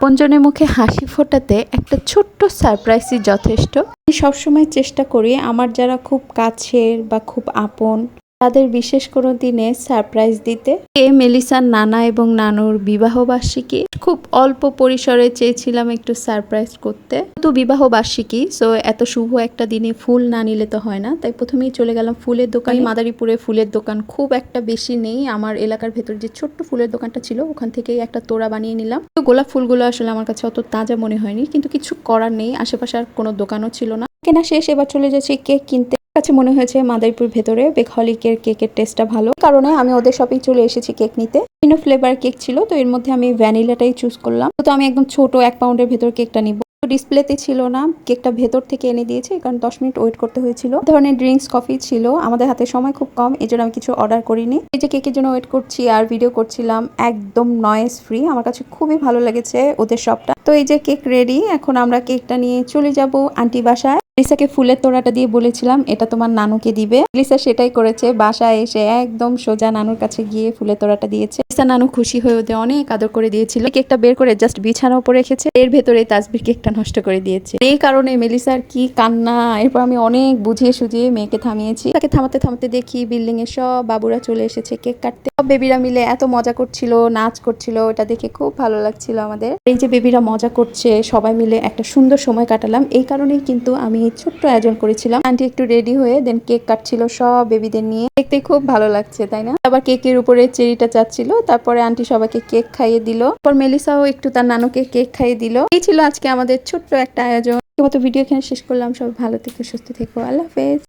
আপনজনের মুখে হাসি ফোটাতে একটা ছোট্ট সারপ্রাইজই যথেষ্ট। আমি সবসময় চেষ্টা করি আমার যারা খুব কাছের বা খুব আপন তাদের বিশেষ কোনো দিনে সারপ্রাইজ দিতে? এ মেলিসার নানা এবং নানুর বিবাহবার্ষিকী। খুব অল্প পরিসরে চেয়েছিলাম একটু সারপ্রাইজ করতে। তো বিবাহ বার্ষিকী সো এত শুভ একটা দিনে ফুল না নিলে তো হয় না। তাই প্রথমেই চলে গেলাম ফুলের দোকান। মাদারীপুরে ফুলের দোকান খুব একটা বেশি নেই। আমার এলাকার ভেতর যে ছোট্ট ফুলের দোকানটা ছিল ওখান থেকেই একটা তোড়া বানিয়ে নিলাম। তো গোলাপ ফুলগুলো আসলে আমার কাছে অত তাজা মনে হয়নি কিন্তু কিছু করার নেই। আশেপাশে আর কোনো দোকানও ছিল না। কেনা শেষ এবার চলে যাচ্ছি কেক কিনতে। কাছে মনে হয়েছে মাদারীপুর ভেতরে বেকহলিকের কেকের টেস্টটা ভালো। কারণে আমি ওদের শপেই চলে এসেছি কেক নিতে। বিভিন্ন ফ্লেভার কেক ছিল, তো এর মধ্যে আমি ভ্যানিলাটাই চুজ করলাম। তো আমি একদম ছোট এক পাউন্ডের ভেতর কেকটা নিব। ডিসপ্লেতে ছিল না কেকটা ভেতর থেকে এনে দিয়েছে, কারণ দশ মিনিট ওয়েট করতে হয়েছিল। ধরনের ড্রিঙ্কস কফি ছিল, আমাদের হাতে সময় খুব কম এই জন্য আমি কিছু অর্ডার করিনি। এই যে কেকের জন্য ওয়েট করছি আর ভিডিও করছিলাম, একদম নয়েজ ফ্রি আমার কাছে খুবই ভালো লেগেছে ওদের শপটা তো এই যে কেক রেডি এখন আমরা কেকটা নিয়ে চলে যাব আন্টি বাসায়। লিসাকে ফুলের তোড়াটা দিয়ে বলেছিলাম, এটা তোমার নানুকে দিবে। লিসা সেটাই করেছে, বাসায় এসে একদম সোজা নানুর কাছে গিয়ে ফুলের তোড়াটা দিয়েছে। লিসা নানু খুশি হয়ে ওদের অনেক আদর করে দিয়েছিল। কেকটা বের করে জাস্ট বিছানার উপর রেখেছে। এর ভেতরে তাসবির কেকটা নষ্ট করে দিয়েছে। এই কারণে মেলিসার কি কান্না, এরপর আমি অনেক বুঝিয়ে সুঝিয়ে মেয়েকে থামিয়েছি। তাকে থামাতে থামাতে দেখি বিল্ডিং এ সব বাবুরা চলে এসেছে কেক কাটতে। সব বেবিরা মিলে এত মজা করছিল, নাচ করছিল, এটা দেখে খুব ভালো লাগছিল আমাদের। এই যে বেবিরা মজা করছে, সবাই মিলে একটা সুন্দর সময় কাটালাম। এই কারণেই কিন্তু আমি ছোট্ট আয়োজন করেছিলাম। আন্টি একটু রেডি হয়ে দেন কেক কাটছিল সব বেবিদের নিয়ে। দেখতে খুব ভালো লাগছে, তাই না? আবার কেকের উপরে চেরিটা চাচ্ছিল তারপরে আন্টি সবাইকে কেক খাইয়ে দিল। তারপর মেলিসাও একটু তার নানুকে কেক খাইয়ে দিল। এই ছিল আজকে আমাদের ছোট্ট একটা আয়োজন। মতো ভিডিও এখানে শেষ করলাম। সব ভালো থেকে, সুস্থ থেকো। আল্লাহ হাফেজ।